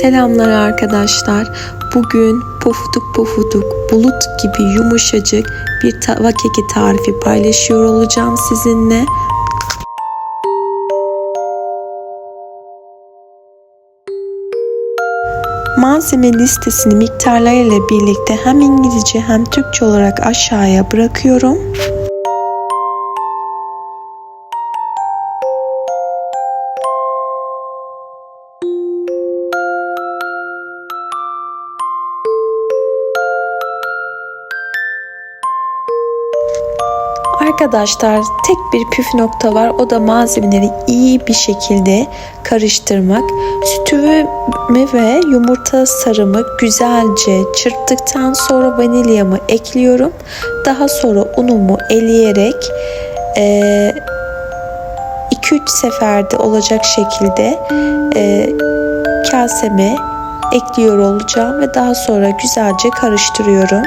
Selamlar arkadaşlar. Bugün pofuduk pofuduk bulut gibi yumuşacık bir tava keki tarifi paylaşıyor olacağım sizinle. Malzeme listesini miktarlarıyla birlikte hem İngilizce hem Türkçe olarak aşağıya bırakıyorum. Arkadaşlar tek bir püf nokta var o da malzemeleri iyi bir şekilde karıştırmak. Sütümü ve yumurta sarımı güzelce çırptıktan sonra vanilyamı ekliyorum. Daha sonra unumu eleyerek 2-3 seferde olacak şekilde e, kaseme ekliyor olacağım ve daha sonra güzelce karıştırıyorum.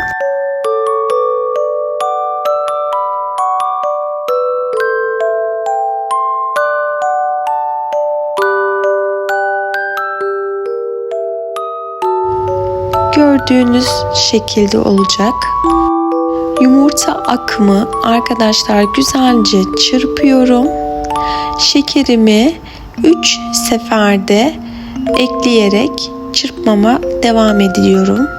Gördüğünüz şekilde olacak. Yumurta akımı arkadaşlar güzelce çırpıyorum. Şekerimi 3 seferde ekleyerek çırpmama devam ediyorum.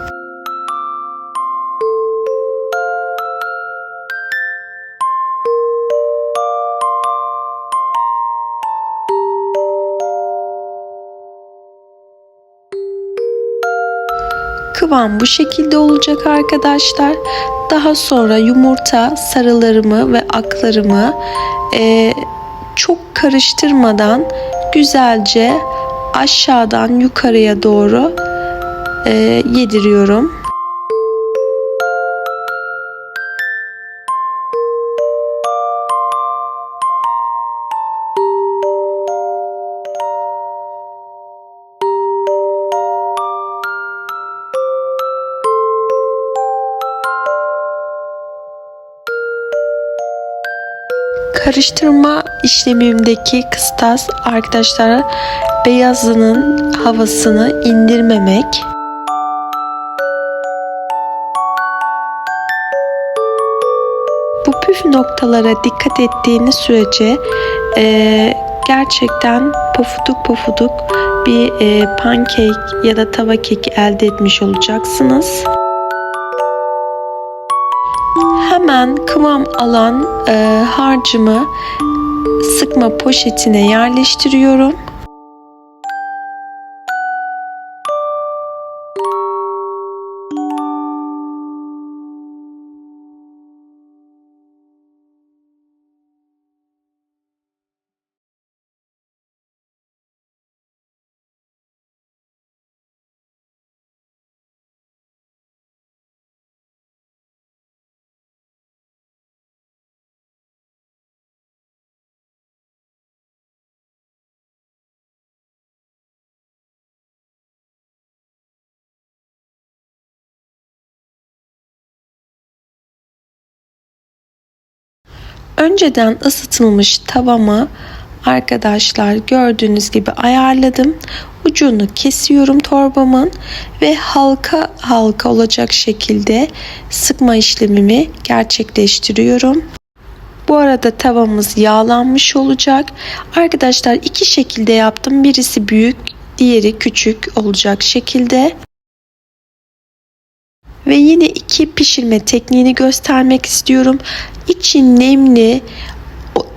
Kıvam bu şekilde olacak arkadaşlar. Daha sonra yumurta sarılarımı ve aklarımı e, çok karıştırmadan güzelce aşağıdan yukarıya doğru e, yediriyorum. Karıştırma işlemimdeki kıstas arkadaşlar beyazının havasını indirmemek. Bu püf noktalara dikkat ettiğiniz sürece e, gerçekten pofuduk pofuduk bir e, pankek ya da tava keki elde etmiş olacaksınız hemen kıvam alan e, harcımı sıkma poşetine yerleştiriyorum. Önceden ısıtılmış tavama arkadaşlar gördüğünüz gibi ayarladım. Ucunu kesiyorum torbamın ve halka halka olacak şekilde sıkma işlemimi gerçekleştiriyorum. Bu arada tavamız yağlanmış olacak. Arkadaşlar iki şekilde yaptım. Birisi büyük, diğeri küçük olacak şekilde. Ve yine iki pişirme tekniğini göstermek istiyorum. İçi nemli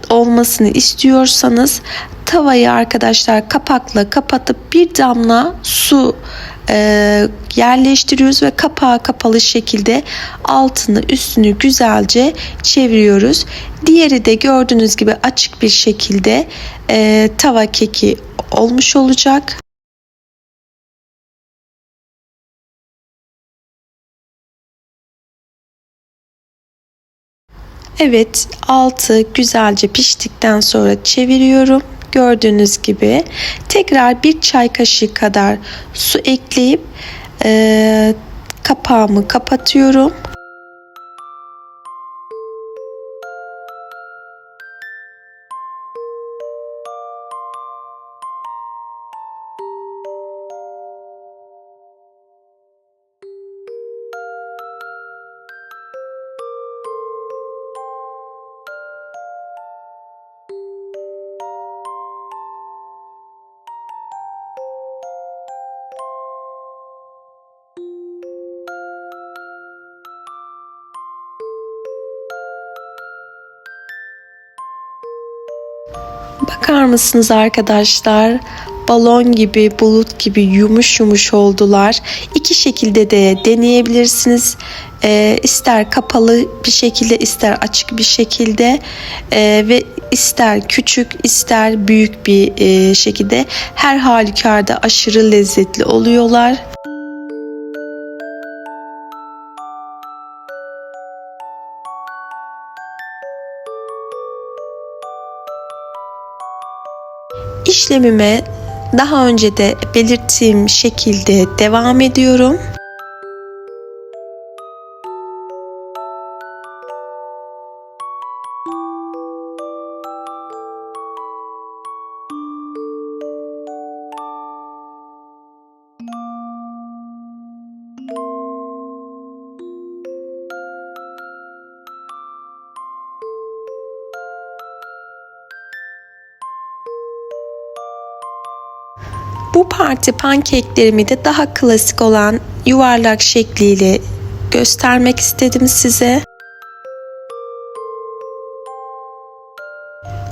olmasını istiyorsanız tavayı arkadaşlar kapakla kapatıp bir damla su e, yerleştiriyoruz ve kapağı kapalı şekilde altını üstünü güzelce çeviriyoruz. Diğeri de gördüğünüz gibi açık bir şekilde e, tava keki olmuş olacak. Evet altı güzelce piştikten sonra çeviriyorum. Gördüğünüz gibi tekrar bir çay kaşığı kadar su ekleyip e, kapağımı kapatıyorum. Bakar mısınız arkadaşlar? Balon gibi, bulut gibi yumuş yumuş oldular. İki şekilde de deneyebilirsiniz. Ee, ister kapalı bir şekilde, ister açık bir şekilde Ee, ve ister küçük, ister büyük bir e, şekilde her halükarda aşırı lezzetli oluyorlar. İşlemime daha önce de belirttiğim şekilde devam ediyorum. Bu parti pankeklerimi de daha klasik olan yuvarlak şekliyle göstermek istedim size.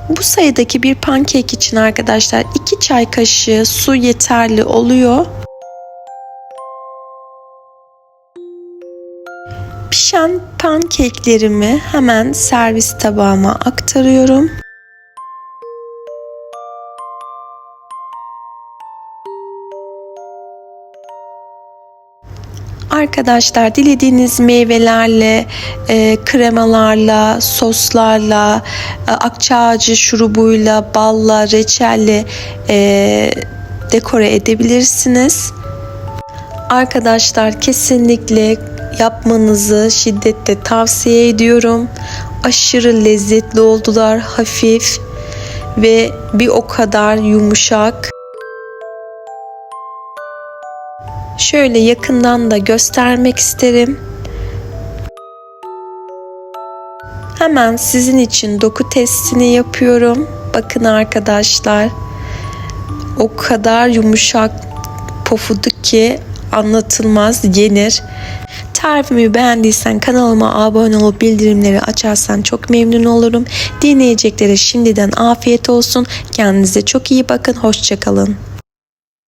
Bu sayıdaki bir pankek için arkadaşlar 2 çay kaşığı su yeterli oluyor. Pişen pankeklerimi hemen servis tabağıma aktarıyorum. Arkadaşlar dilediğiniz meyvelerle, e, kremalarla, soslarla, e, akçaağacı şurubuyla, balla, reçelle e, dekore edebilirsiniz. Arkadaşlar kesinlikle yapmanızı şiddetle tavsiye ediyorum. Aşırı lezzetli oldular, hafif ve bir o kadar yumuşak. Şöyle yakından da göstermek isterim. Hemen sizin için doku testini yapıyorum. Bakın arkadaşlar. O kadar yumuşak pofuduk ki anlatılmaz yenir. Tarifimi beğendiysen kanalıma abone olup bildirimleri açarsan çok memnun olurum. Dinleyeceklere şimdiden afiyet olsun. Kendinize çok iyi bakın. Hoşçakalın.